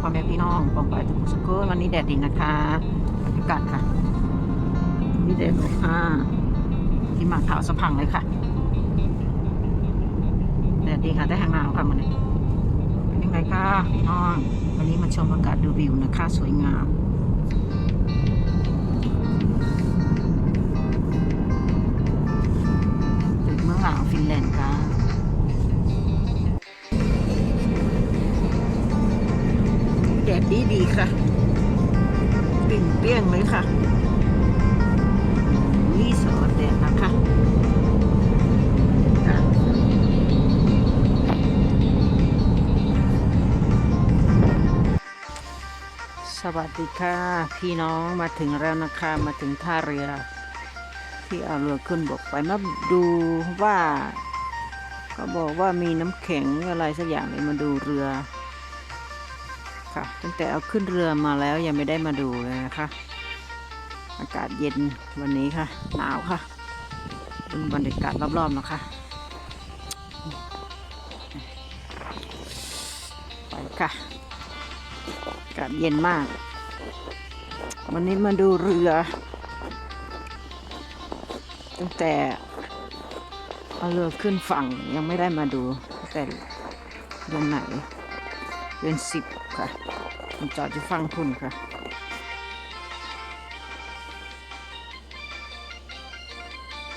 พ่อแม่พี่น้องปองไปทุกสุขวันนี้แดดดีนะคะอากาศค่ะนี่แดดลบห้าที่มาขาวสะพังเลยค่ะแดดดีค่ะได้หางหนาวค่ะมันนี้เป็นยังไงคะพี่น้องวันนี้มาชมอากาศดูวิวนะคะ สวยงามตึกเมืองหลาวฟินแลนด์ค่ะ ดีดีค่ะปิ่งเปรี้ยงเลยค่ะนี่สอดแดดนะคะค่ะสวัสดีค่ะ พี่น้องมาถึงแล้วนะคะมาถึงท่าเรือ ที่เอาเรือขึ้นบกไปมาดูว่า ก็บอกว่ามีน้ำแข็งอะไรสักอย่างเลยมาดูเรือ ค่ะ ตั้งแต่เอาขึ้นเรือมาแล้วยังไม่ได้มาดูเลยนะคะ อากาศเย็นวันนี้ค่ะ หนาวค่ะดูบรรยากาศรอบๆนะคะ ไปค่ะ อากาศเย็นมาก วันนี้มาดูเรือ ตั้งแต่เอาเรือขึ้นฝั่งยังไม่ได้มาดูแต่เดือนไหน เดือนสิบค่ะมันจอดอยู่ฟังพุ่นค่ะ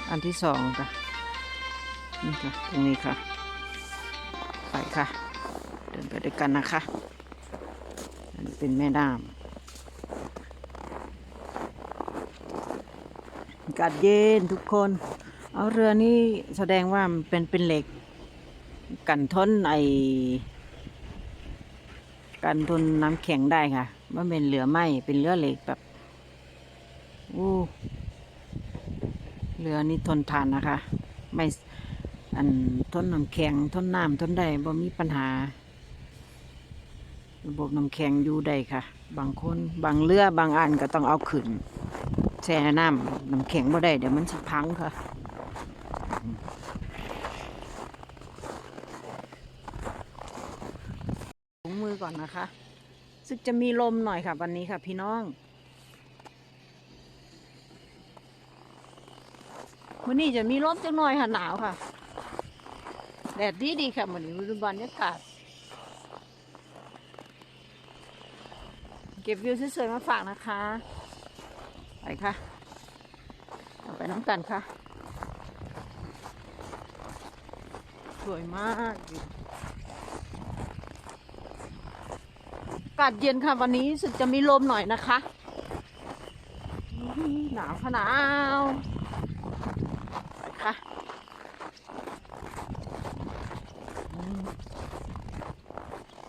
อันที่สองค่ะนี่ค่ะตรงนี้ค่ะ ไปค่ะ เดินไปด้วยกันนะคะอันนี้เป็นแม่น้ำอากาศเย็นทุกคน เอาเรือนี่แสดงว่ามันเป็นเป็นเหล็ก กันทนไอ กันทนน้ำแข็งได้ค่ะว่าเป็นเหลือไหมเป็นเรือเหล็กแบบอู้เรือนี้ทนทานนะคะ ไม่อันทนน้ำแข็งทนน้ำทนได้บ่มีปัญหา ระบบน้ำแข็งอยู่ได้ค่ะ บางคนบางเรือบางอันก็ต้องเอาขึ้นแช่น้ำน้ำแข็งบ่ได้เดี๋ยวมันสิพังค่ะถุงมือ ก่อนนะคะ ซึ่งจะมีลมหน่อยค่ะวันนี้ค่ะพี่น้องวันนี้จะมีลมจังหน่อยค่ะหนาวค่ะ แดดดีดีค่ะวันนี้ดูบรรยากาศเก็บวิวสวยๆมาฝากนะคะ ไปค่ะไปน้ำกันค่ะ สวยมากอากาศเย็นค่ะ วันนี้สึกจะมีลมหน่อยนะคะ หนาวค่ะหนาวไปค่ะ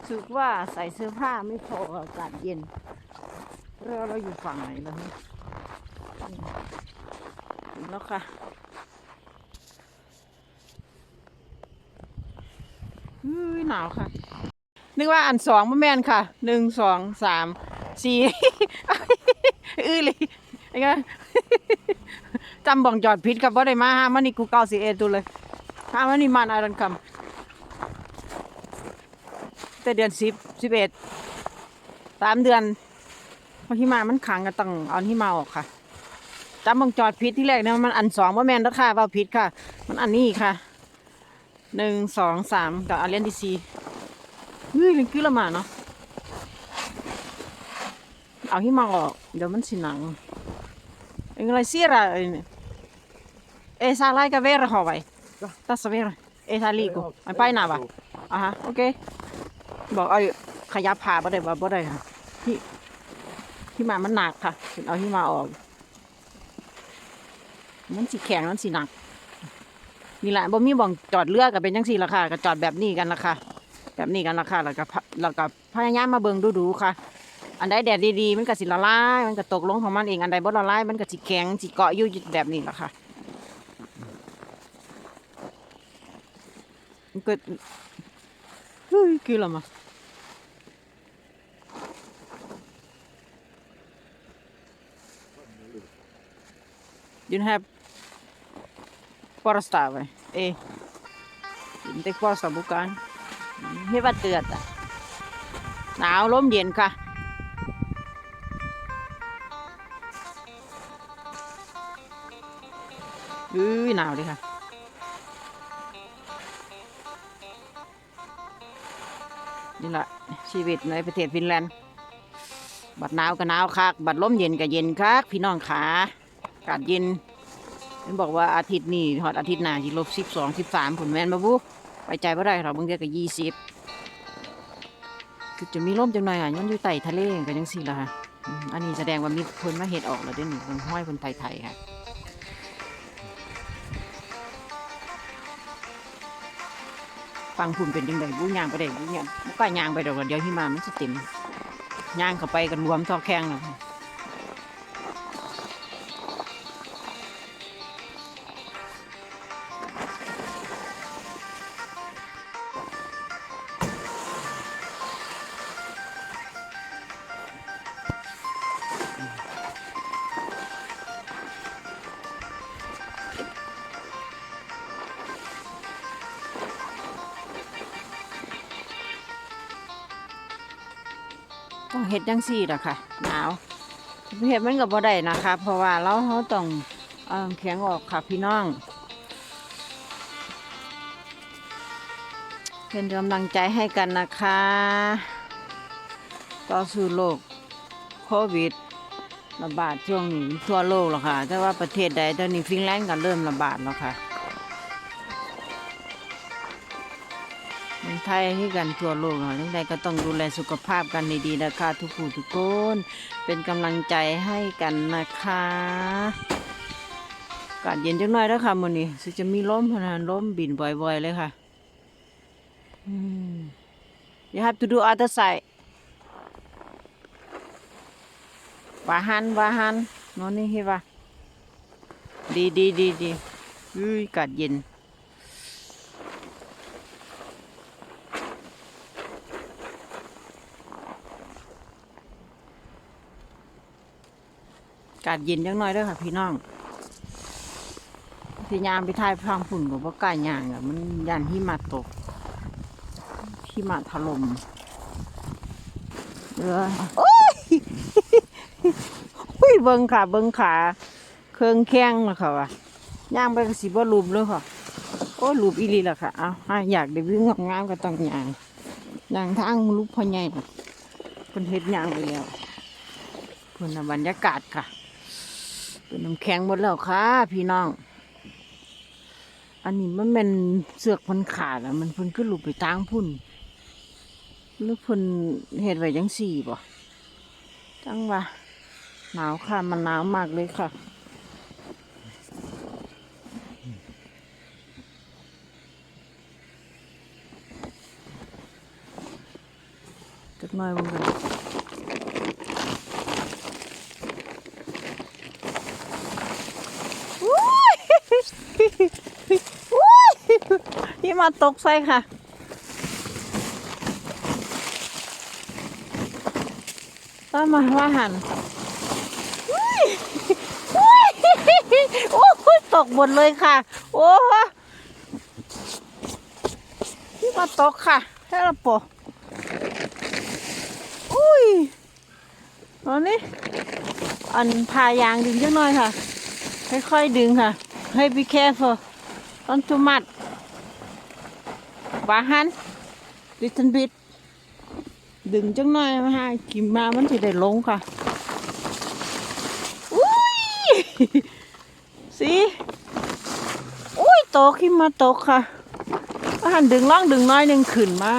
สึกว่าใส่เสื้อผ้าไม่พออากาศเย็นเรือเราอยู่ฝั่งไหนแล้วเนี่ยอืมถึงแล้วค่ะอุ้ยหนาวค่ะ นึกว่าอันสองมาแม่นค่ะหนึ่งสองสามสี่อื้อเลยไอ้เงี้จำบ่องจอดพิษครับว่าได้มาห้ามันนี่กูเก้าสิเอ็ดตัวเลยห้ามันนี่มันไอะไรคำแต่เดือนสิบสิบเอ็ดสามเดือนพราะที่มามันขังก็ต้องเอาที่มาออกค่ะจำบ่องจอดพิษที่แรกเนี่ยมันอันสองว่าแมนแล้วค่ะว่าพิษค่ะ มันอันนี้ค่ะหนึ่งสองสามกับอันเลียนที่สี่ เฮ้ยมันคือละหมาเนาะเอาที่มาออกเดี๋ยวมันสิหนังเอ็งอะไรเสียระเอซาไลกาเวรหอไว้ตัสเวรเอซาลีกูมันไปหน้าปะอะฮะโอเคบอกเอาขยับผ่าบ่ได้บ่บ่ได้ค่ะที่ที่มามันหนักค่ะถึงเอาที่มาออก มันสิแข็งมันสิหนักนี่แหละบ่มีบ่องจอดเรือก็เป็นจังซี่ล่ะค่ะก็จอดแบบนี้กันล่ะค่ะ แบบนี้กันราคาแล้วก็พะแล้วก็พยายามมาเบิ่งดูๆค่ะ อันใดแดดดีๆ มันก็สิละลายมันก็ตกลงของมันเองอันใดบ่ละลายมันก็สิแข็งสิเกาะอยู่แบบนี้แหละค่ะมันก็เฮ้ยคือละมา You don't have Porsta, vai. Eh. Hindi Porsta, bukan. Hebat tuh kata. หนาวลมเย็นค่ะ อื้อหนาวเลยค่ะนี่แหละชีวิตในประเทศฟินแลนด์ บัดหนาวก็หนาวคัก บัดลมเย็นก็เย็นคัก พี่น้องขาอากาศเย็นเห็นบอกว่าอาทิตย์นี้ฮอดอาทิตย์หน้าสิลบสิบสองสิบสามผลแมนบ่บุ ไปใจบ่ได้หรอกบางเดือนก็ยี่สิบคือจะมีลมจังหน่อยอะมันอยู่ใต้ทะเลก็จังซี่ละค่ะอันนี้แสดงว่ามีคนมาเฮ็ดออกแล้วเด้อนี่คนห้อยคนไทยๆค่ะฟังคุณเป็นยังไงบูย่างไปได้บูย่างกล้าย่างไปดอกเดี๋ยวหิมะมันสิเต็มยางเข้าไปกันรวมทอแข้งแล้ว ต้องเฮ็ดจังซี่ล่ะค่ะ หนาวเฮ็ดมันก็บ่ได้นะคะ เพราะว่าเราเราต้องอแข็งออกค่ะพี่น้องเป็นกำลังใจให้กันนะคะ ต่อสู้โรคโควิดระบาดช่วงนี้ทั่วโลกแล้วค่ะ แต่ว่าประเทศใดตอนนี้ฟินแลนด์ก็เริ่มระบาดแล้วค่ะ ไทยที่กันทั่วโลกเนาะยังไงก็ต้องดูแลสุขภาพกันดีๆนะคะ ทุกผู้ทุกคน เป็นกำลังใจให้กันนะคะอากาศเย็นจังหน่อยแล้วค่ะมื้อนี้สิจะมีลมพนันลมบินบ่อยๆเลยค่ะอืม you have to do other side วาหันวาหันโน่นนี่เห็นปะดีดีดีดีอุ้ยอากาศเย็น กาศเย็นจังน่อยด้วยค่ะ พี่น้องที่ยามไปถ่ายพรางฝุ่นกับว่ากายางอะมันยันหิมะตกหิมะถล่มเออโอ้ยอุ้ยเบิ่งขาเบิ่งขาเครื่องแข้งแล้วค่ะวะย่างไปก็สิบ่ลูบเลยค่ะโอ้ลูบอีหลีละค่ะเอาให้อยากได้วิ่งงามก็ต้องย่างย่างทางลูกพ่อใหญ่น่ะเพิ่นเฮ็ดย่างไปแล้วเพิ่นน่ะบรรยากาศค่ะ เป็นน้ำแข็งหมดแล้วค่ะ พี่น้อง อันนี้มันเป็นเสือกมันขาดแล้วมันเพิ่นขึ้นลูบไปทางพุ่นหรือเพิ่นเฮ็ดไว้จังสี่บ่จังว่าหนาวค่ะ มันหนาวมากเลยค่ะจักหน่อยมึงกันอุ๊ยอุ๊ยนี่ มาตกใส่ค่ะ ต้องมาว่าหันโอ้ยตกหมดเลยค่ะ โอ้ที่มาตกค่ะแค่ละปออุ้ยตอนนี้อันพายางดึงจังหน่อยค่ะ ค่อยๆดึงค่ะ ให้ be careful ต้นทุมัด วาหัน little bit ดึงจังหน่อยมาให้กินมามันจะได้ลงค่ะอุ้ยสิอุ้ยโตกขึ้นมาตกค่ะอาหารดึงล่องดึงน้อยหนึ่งขึ้นมา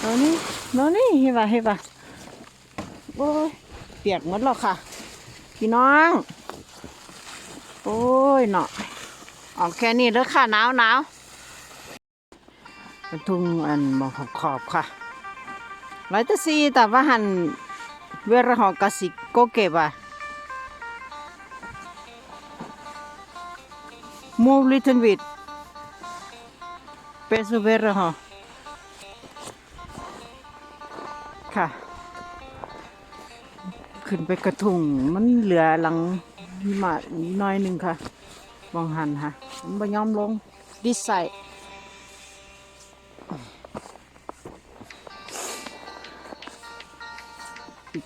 โน่นนี่โน่นนี่เห็นปะเห็นปะโอ้ยเปียกหมดแล้วค่ะ พี่น้อง โอ้ยเนาะออกแค่นี้แล้วค่ะหนาวหนาว กระทุ่งอันบอกขอบๆค่ะร้อยตะซีแต่ว่าหันเวรหอกสิโกเก็บอะ move little bit เป็นสเวรฮะค่ะ ขึ้นไปกระทุงมันเหลือหลังหิมะนิดหน้อยหนึ่งค่ะวางหันค่ะมันบ่ยอมลงดิสไซ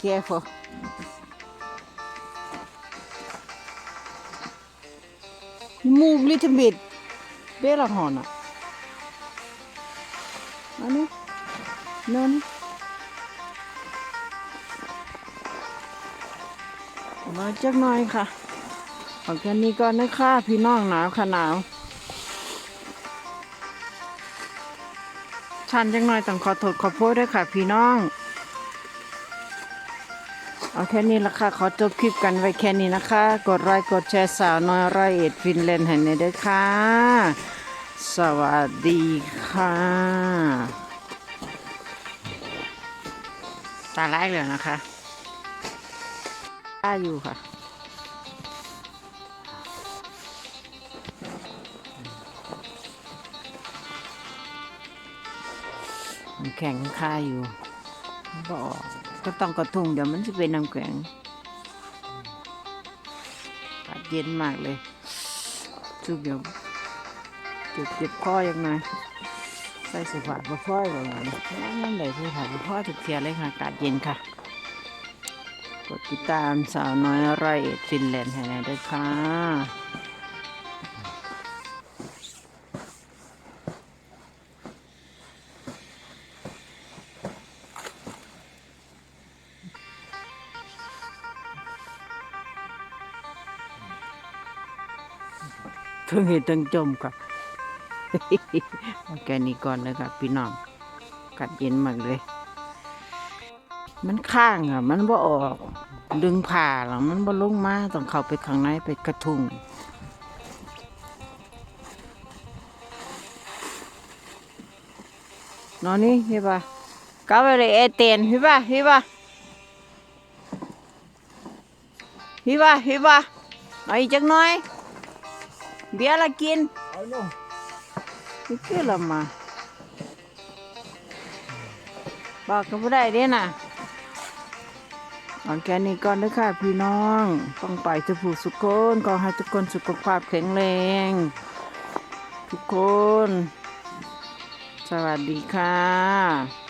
careful you move little bit เบลหอนอะอันนี้นั่นมาจักหน่อยค่ะเอแค่นี้ก่อนนะคะพี่น้องหนาวค่ะหนาวชันจังหน่อยต้องขอโทษขอโพษด้วยค่ะ พี่น้อง เอาแค่นี้ละค่ะ ขอจบคลิปกันไว้แค่นี้นะคะ กดไลค์กดแชร์สาวน้อยร้อยเอ็ดฟินแลนด์ให้ในอยด้วยค่ะ สวัสดีค่ะตาไล่เลยนะคะตาอยู่ค่ะมันแข็งค่าอยู่บออก ก็ต้องกระทุงเดี๋ยวมันจะเป็นน้ำแข็งอากาศเย็นมากเลยจุกเดี๋ยวเจ็บเจ็บคอยังไงใส่สุภาพบ่พ่อยว่าไงนั่นเลยสุภาพบ่พ่อถึกเทียเลยค่ะอากาศเย็นค่ะกดติดตามสาวน้อยไรเอ็ดฟินแลนด์ให้หน่อยด้วยค่ะ เพิ่งเห็นตั้งจมค่ะแกนี้ก่อนเลยค่ะพี่น้อง กัดเย็นมากเลย มันข้างอะ มันบ่ออก ดึงผ่าหลังมันบ่ลงมาต้องเข้าไปข้างในไปกระทุงนอนนี่พี่ปะก้าวไปเลยเอเตนพี่ปะพี่ปะพี่ปะพี่ปะเอาอีกจักหน่อย เบียร์ละกิน I know. นี่คือละมา บอกกันไม่ได้เด้น่ะเอาแค่นี้ก่อนเด้อค่ะพี่น้อง ต้องไปทุกผู้สุขคนขอให้ทุกคนสุขภาพแข็งแรง ทุกคน สวัสดีค่ะ